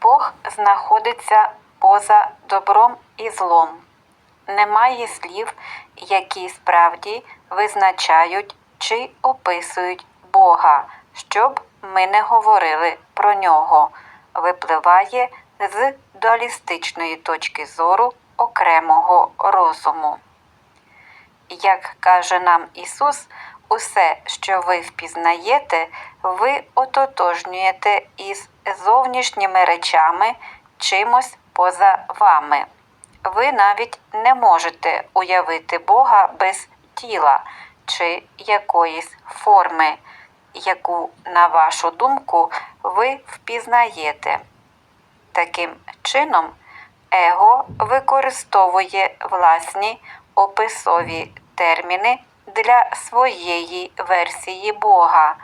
Бог знаходиться поза добром і злом. Немає слів, які справді визначають чи описують Бога, щоб ми не говорили про нього, випливає з дуалістичної точки зору окремого розуму. Як каже нам Ісус, усе, що ви впізнаєте, ви ототожнюєте із зовнішніми речами чимось поза вами. Ви навіть не можете уявити Бога без тіла чи якоїсь форми, яку, на вашу думку, ви впізнаєте. Таким чином, его використовує власні описові терміни для своєї версії Бога,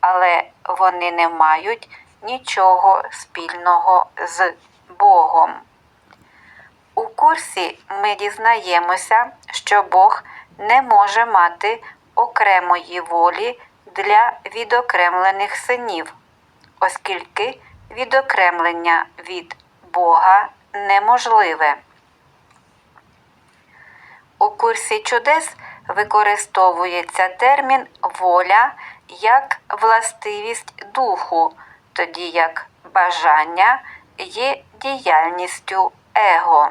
але вони не мають нічого спільного з Богом. У курсі ми дізнаємося, що Бог не може мати окремої волі для відокремлених синів, оскільки відокремлення від Бога неможливе. У курсі чудес використовується термін воля як властивість духу, тоді як бажання є діяльністю его.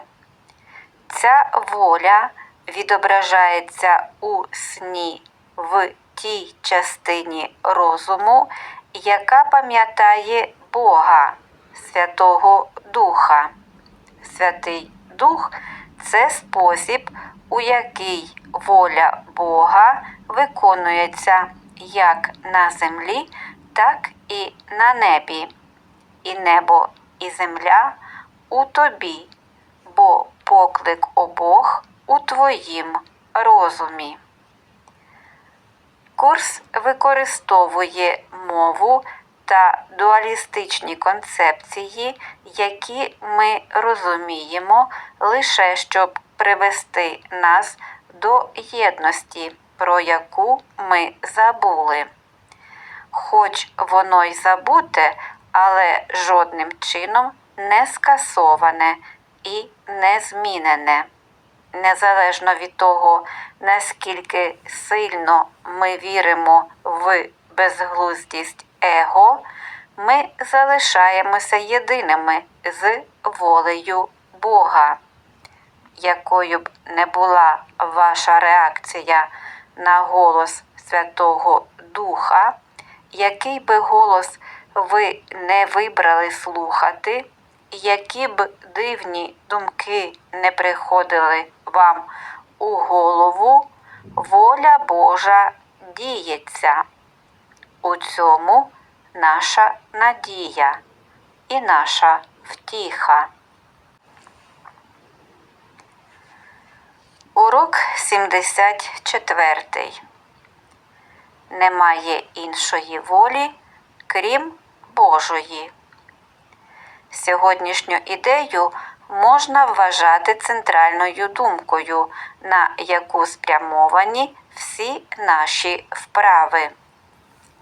Ця воля відображається у сні в тій частині розуму, яка пам'ятає Бога, Святого Духа. Святий Дух це спосіб, у який воля Бога виконується як на землі, так і на небі. І небо, і земля у тобі, бо поклик обох у твоїм розумі. Курс використовує мову та дуалістичні концепції, які ми розуміємо лише щоб привести нас до єдності, про яку ми забули. Хоч воно й забуте, але жодним чином не скасоване і не змінене. Незалежно від того, наскільки сильно ми віримо в безглуздість его, ми залишаємося єдиними з волею Бога. Якою б не була ваша реакція на голос Святого Духа, який би голос ви не вибрали слухати, які б дивні думки не приходили вам у голову, воля Божа діється. У цьому наша надія і наша втіха. Урок 74. Немає іншої волі, крім Божої. Сьогоднішню ідею можна вважати центральною думкою, на яку спрямовані всі наші вправи.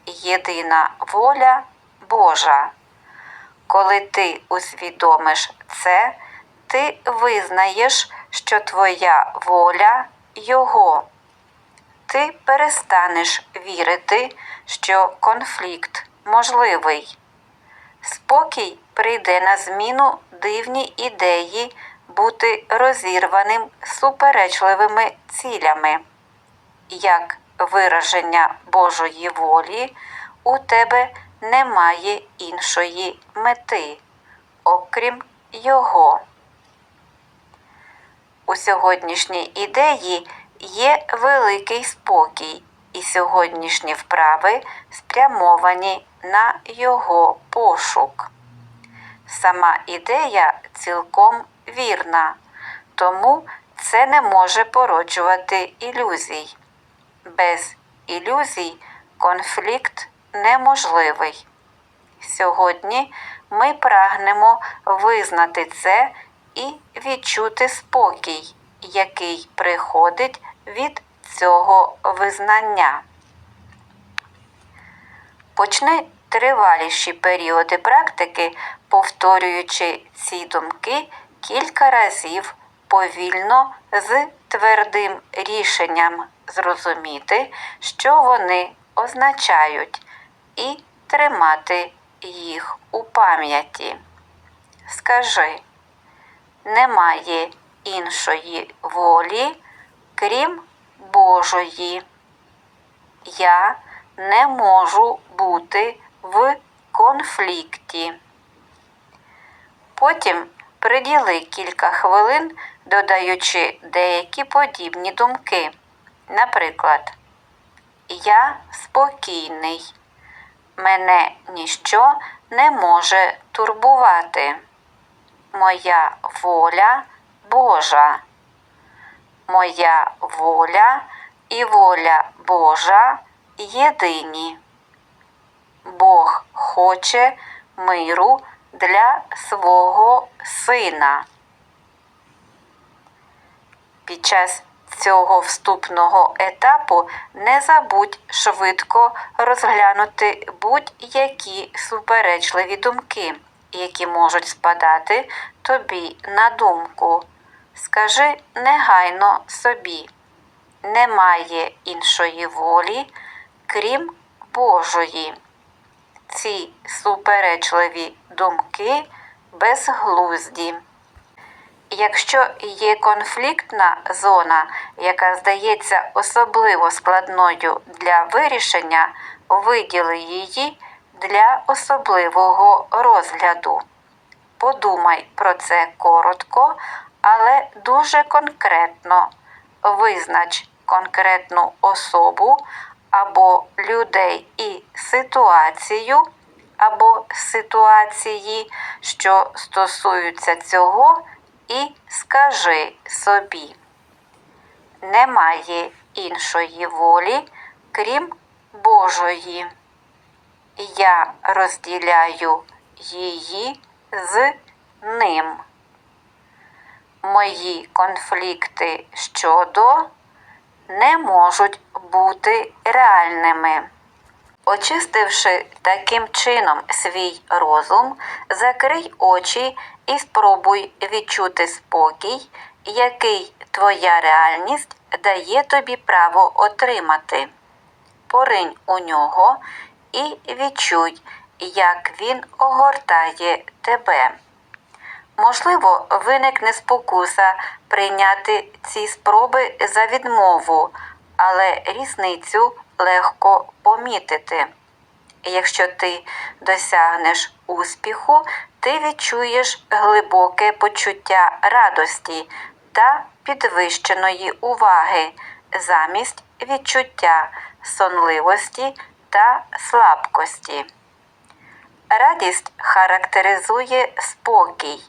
Єдина воля Божа. Коли ти усвідомиш це, ти визнаєш, що твоя воля Його. Ти перестанеш вірити, що конфлікт можливий. Спокій прийде на зміну дивній ідеї бути розірваним суперечливими цілями. Як вираження Божої волі, у тебе немає іншої мети, окрім Його. У сьогоднішній ідеї є великий спокій, і сьогоднішні вправи спрямовані на його пошук. Сама ідея цілком вірна, тому це не може породжувати ілюзій. Без ілюзій конфлікт неможливий. Сьогодні ми прагнемо визнати це і відчути спокій, який приходить від цього визнання. Почни триваліші періоди практики, повторюючи ці думки кілька разів повільно з твердим рішенням зрозуміти, що вони означають, і тримати їх у пам'яті. Скажи, немає іншої волі, крім Божої. Я не можу бути в конфлікті. Потім приділи кілька хвилин, додаючи деякі подібні думки. Наприклад, Я спокійний. Мене ніщо не може турбувати. Моя воля Божа. Моя воля і воля Божа єдині. Бог хоче миру для свого сина. Під час цього вступного етапу не забудь швидко розглянути будь-які суперечливі думки, які можуть спадати тобі на думку. Скажи негайно собі, немає іншої волі, крім Божої. Ці суперечливі думки безглузді. Якщо є конфліктна зона, яка здається особливо складною для вирішення, виділи її для особливого розгляду. Подумай про це коротко, але дуже конкретно. Визнач конкретну особу або людей і ситуацію, або ситуації, що стосуються цього, і скажи собі. Немає іншої волі, крім Божої. Я розділяю її з ним. Мої конфлікти щодо не можуть бути реальними. Очистивши таким чином свій розум, закрий очі і спробуй відчути спокій, який твоя реальність дає тобі право отримати. Поринь у нього і відчуй, як він огортає тебе. Можливо, виникне спокуса прийняти ці спроби за відмову, але різницю легко помітити. Якщо ти досягнеш успіху, ти відчуєш глибоке почуття радості та підвищеної уваги замість відчуття сонливості та слабкості. Радість характеризує спокій.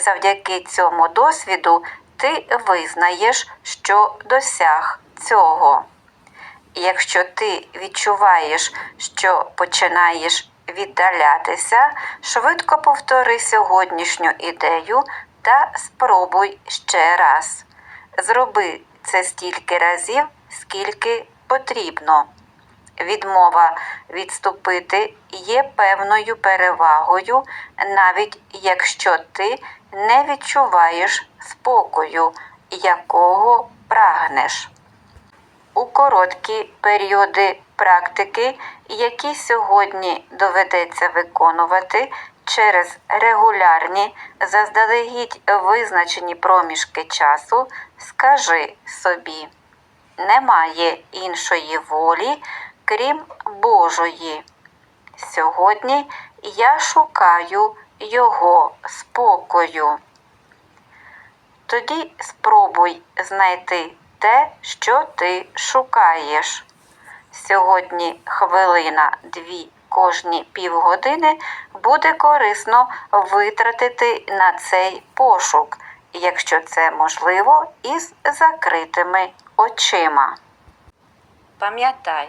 Завдяки цьому досвіду ти визнаєш, що досяг цього. Якщо ти відчуваєш, що починаєш віддалятися, швидко повтори сьогоднішню ідею та спробуй ще раз. Зроби це стільки разів, скільки потрібно. Відмова відступити є певною перевагою, навіть якщо ти не відчуваєш спокою, якого прагнеш. У короткі періоди практики, які сьогодні доведеться виконувати через регулярні, заздалегідь визначені проміжки часу, скажи собі, немає іншої волі, крім Божої. Сьогодні я шукаю Його спокою. Тоді спробуй знайти те, що ти шукаєш. Сьогодні хвилина дві кожні півгодини буде корисно витратити на цей пошук, якщо це можливо, із закритими очима. Пам'ятай,